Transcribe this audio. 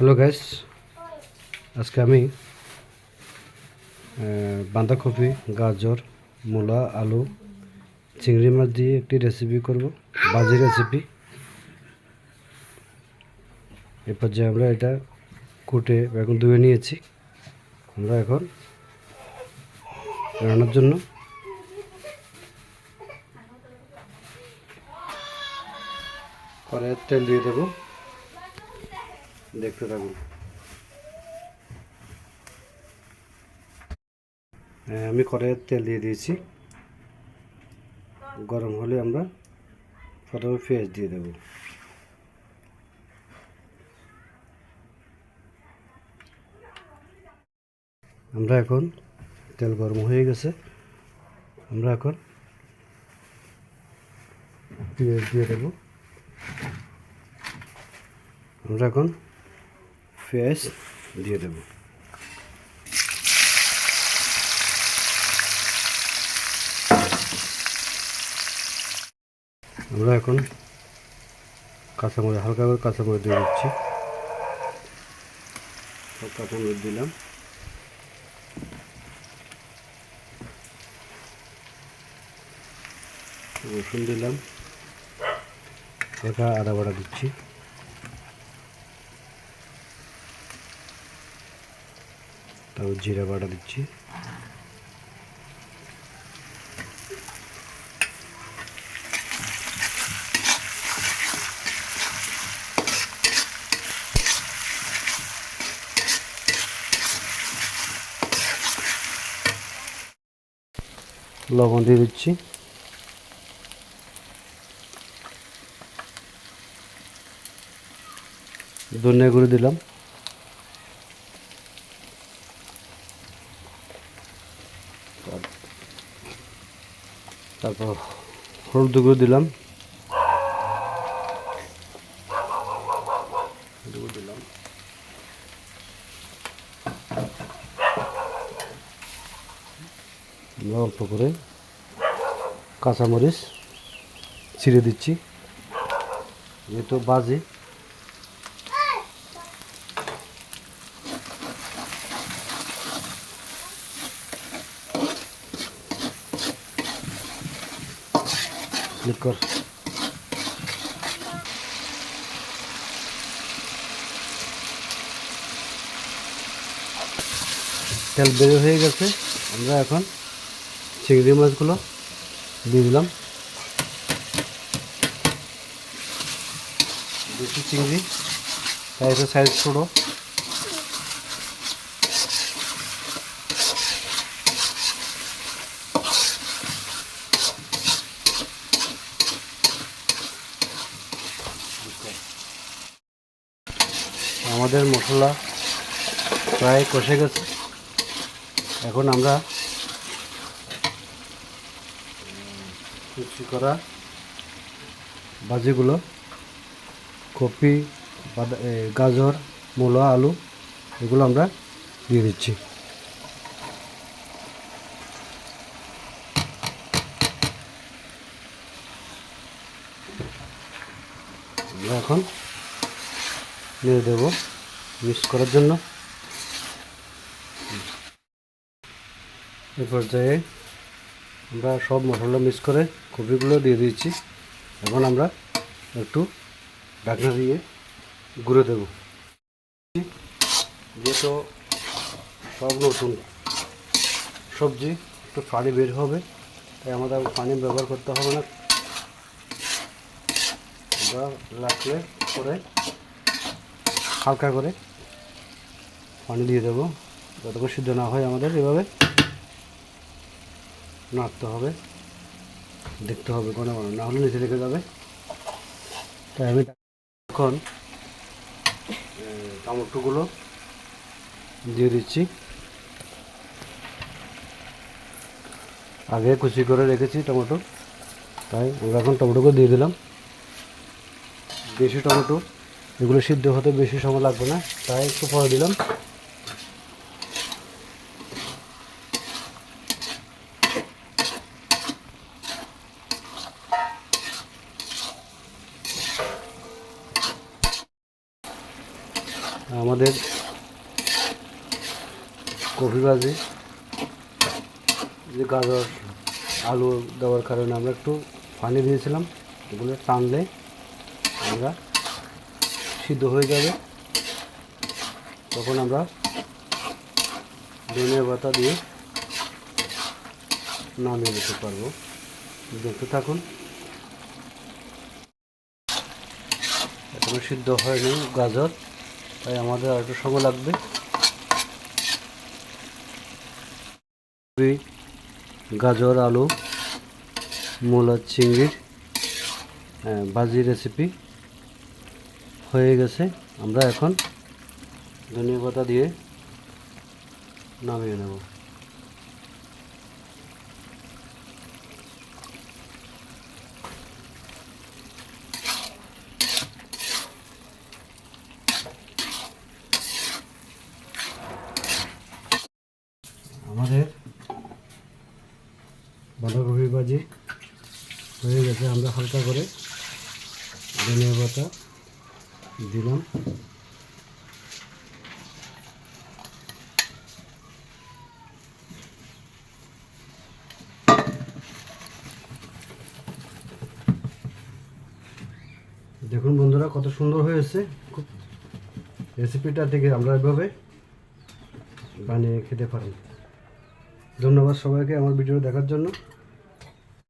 Hello gas আজকে আমি বাঁধাকপি, গাজর, মূলা, আলু, চিংড়ি মাছ দিয়ে একটি রেসিপি করব, বাজি রেসিপি এরপর যে আমরা এটা কুটে এখন ধুয়ে নিয়েছি। আমরা এখন রান্নার জন্য কড়াইয়ের তেল দিয়ে দেবো। দেখতে থাকুন। হ্যাঁ, আমি কড়াইয়ের তেল দিয়ে দিয়েছি। গরম হলে আমরা প্রথমে পেঁয়াজ দিয়ে দেব। আমরা এখন তেল গরম হয়ে গেছে। আমরা এখন পেঁয়াজ দিয়ে দেবো। আমরা এখন পেঁয়াজ দিয়ে আমরা এখন কাঁচামরিচ, হালকা করে কাঁচামরিচ দিয়ে দিচ্ছি। সব দিলাম। রসুন দিলাম। হালকা আদা বাটা দিচ্ছি। তারপর জিরা বাটা দিচ্ছি। লবণ দিয়ে দিচ্ছি। ধনিয়া গুঁড়ো দিলাম। তারপর হলুদ গুঁড়ো দিলাম। দিলাম। অল্প করে কাঁচামরিচ ছিঁড়ে দিচ্ছি। যেহেতু বাজি ক্লিক কর। তেল বের হয়ে গেছে। আমরা এখন চিংড়ি মাছগুলো দিয়ে দিলাম। দেশি চিংড়ি সাইজের সাইজ ছোটো। আমাদের মশলা প্রায় কষে গেছে। এখন আমরা কুচি করা ভাজিগুলো কপি গাজর, মূলা, আলু, এগুলো আমরা দিয়ে দিচ্ছি। এখন দিয়ে দেবো মিক্স করার জন্য। এই পর্যায়ে আমরা সব মশলা মিক্স করে কপিগুলো দিয়ে দিয়েছি। এখন আমরা একটু ঢাকনা দিয়ে গুঁড়ো দেবো। যেহেতু সব নতুন সবজি একটু পানি বের হবে, তাই আমাদের পানি ব্যবহার করতে হবে না। আমরা রাখলে পরে হালকা করে পানি দিয়ে দেবো। যতক্ষণ সিদ্ধ না হয় আমাদের এভাবে নাড়তে হবে, দেখতে হবে কোনো কোনো না হলে নিচে রেখে যাবে। তাই আমি এখন টমেটোগুলো দিয়ে দিচ্ছি। আগে কুচি করে রেখেছি টমেটো, তাই আমরা এখন টমেটোকে দিয়ে দিলাম। দেশি টমেটো এগুলো সিদ্ধ হতে বেশি সময় লাগবে না। তাই একটু পরে দিলাম। আমাদের কফি ভাজি যে গাজর, আলু দেওয়ার কারণে আমরা একটু পানি দিয়েছিলাম। এগুলো টানলে আমরা সিদ্ধ হয়ে যাবে। তখন আমরা ধনিয়া পাতা দিয়ে নামিয়ে নিতে পারব। দেখতে থাকুন। এখনও সিদ্ধ হয়নি গাজর, তাই আমাদের আর একটু সময় লাগবে। গাজর, আলু, মূলা চিংড়ির ভাজি রেসিপি হয়ে গেছে। আমরা এখন ধনিয়া পাতা দিয়ে নামিয়ে নেব। আমাদের ভাজি হয়ে গেছে। আমরা হালকা করে ধনিয়া পাতা দিলাম। দেখুন বন্ধুরা, কত সুন্দর হয়েছে। খুব রেসিপিটা থেকে আমরা এভাবে বানিয়ে খেতে পারি। ধন্যবাদ সবাইকে আমার ভিডিও দেখার জন্য।